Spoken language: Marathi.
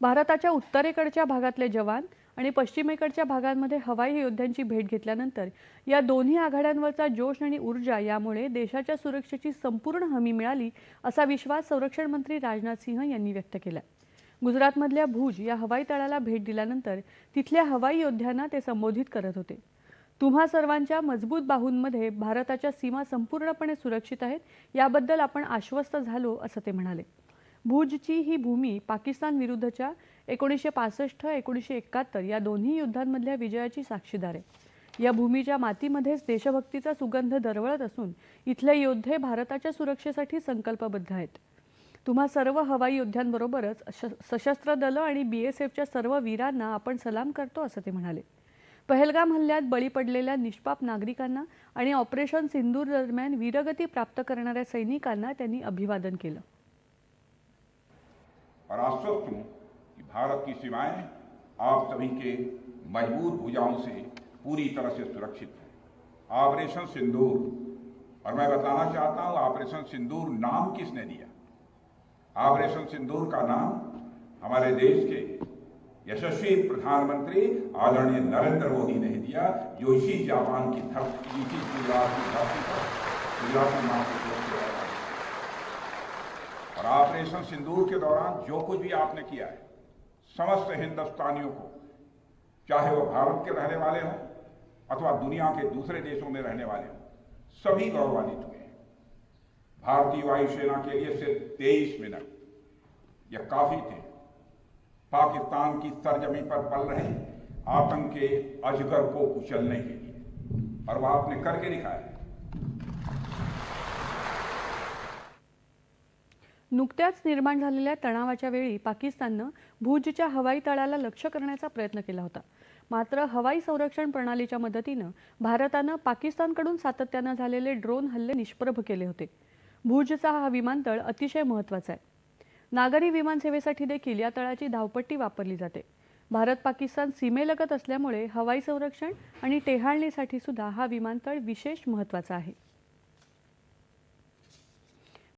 भारताच्या उत्तरेकडच्या भागातले जवान आणि पश्चिमेकडच्या भागांमध्ये हवाई योद्ध्यांची भेट घेतल्यानंतर या दोन्ही आघाड्यांवरचा जोश आणि ऊर्जा यामुळे देशाच्या सुरक्षेची संपूर्ण हमी मिळाली असा विश्वास संरक्षण मंत्री राजनाथ सिंह यांनी व्यक्त केला. गुजरातमधल्या भुज या हवाई तळाला भेट दिल्यानंतर तिथल्या हवाई योद्ध्यांना ते संबोधित करत होते. तुम्हा सर्वांच्या मजबूत बाहूंमध्ये भारताच्या सीमा संपूर्णपणे सुरक्षित आहेत याबद्दल आपण आश्वस्त झालो असं ते म्हणाले. भुजची ही भूमी पाकिस्तान विरुद्धच्या एकोणीसशे पासष्ट एकोणीसशे एकाहत्तर या दोन्ही युद्धांमधल्या विजयाची साक्षीदार आहे. या भूमीच्या मातीमध्येच देशभक्तीचा सुगंध दरवळत असून इथले योद्धे भारताच्या सुरक्षेसाठी संकल्पबद्ध आहेत. तुम्हा सर्व हवाई योद्ध्यांबरोबरच सशस्त्र दलं आणि बी एस एफच्या सर्व वीरांना आपण सलाम करतो असं ते म्हणाले. पहलगाम हल्ल्यात बळी पडलेल्या निष्पाप नागरिकांना आणि ऑपरेशन सिंदूर दरम्यान वीरगती प्राप्त करणाऱ्या सैनिकांना त्यांनी अभिवादन केलं. और आश्वस्त हूँ कि भारत की सीमाएँ आप सभी के मज़बूत भुजाओं से पूरी तरह से सुरक्षित हैं ऑपरेशन सिंदूर, और मैं बताना चाहता हूँ, ऑपरेशन सिंदूर नाम किसने दिया ऑपरेशन सिंदूर का नाम हमारे देश के यशस्वी प्रधानमंत्री आदरणीय नरेंद्र मोदी ने दिया जो इसी जापान की धरती इसी गुजरात की धरती पर गुजराती माँ के। और ऑपरेशन सिंदूर के दौरान जो कुछ भी आपने किया है, समस्त हिंदुस्तानियों को, चाहे वो भारत के रहने वाले हों अथवा दुनिया के दूसरे देशों में रहने वाले हों, सभी गौरवान्वित हुए हैं। भारतीय वायुसेना के लिए सिर्फ़ तेईस मिनट यह काफ़ी थे। पाकिस्तान की सरजमी पर पल रहे आतंक के अजगर को कुचलने के लिए। और वह आपने करके दिखाया। नुकत्याच निर्माण झालेल्या तणावाच्या वेळी पाकिस्ताननं भुजच्या हवाई तळाला लक्ष्य करण्याचा प्रयत्न केला होता. मात्र हवाई संरक्षण प्रणालीच्या मदतीनं भारतानं पाकिस्तानकडून सातत्यानं झालेले ड्रोन हल्ले निष्प्रभ केले होते. भुजचा हा विमानतळ अतिशय महत्त्वाचा आहे. नागरी विमानसेवेसाठी देखील या तळाची धावपट्टी वापरली जाते. भारत पाकिस्तान सीमेलगत असल्यामुळे हवाई संरक्षण आणि टेहाळणीसाठी सुद्धा हा विमानतळ विशेष महत्त्वाचा आहे.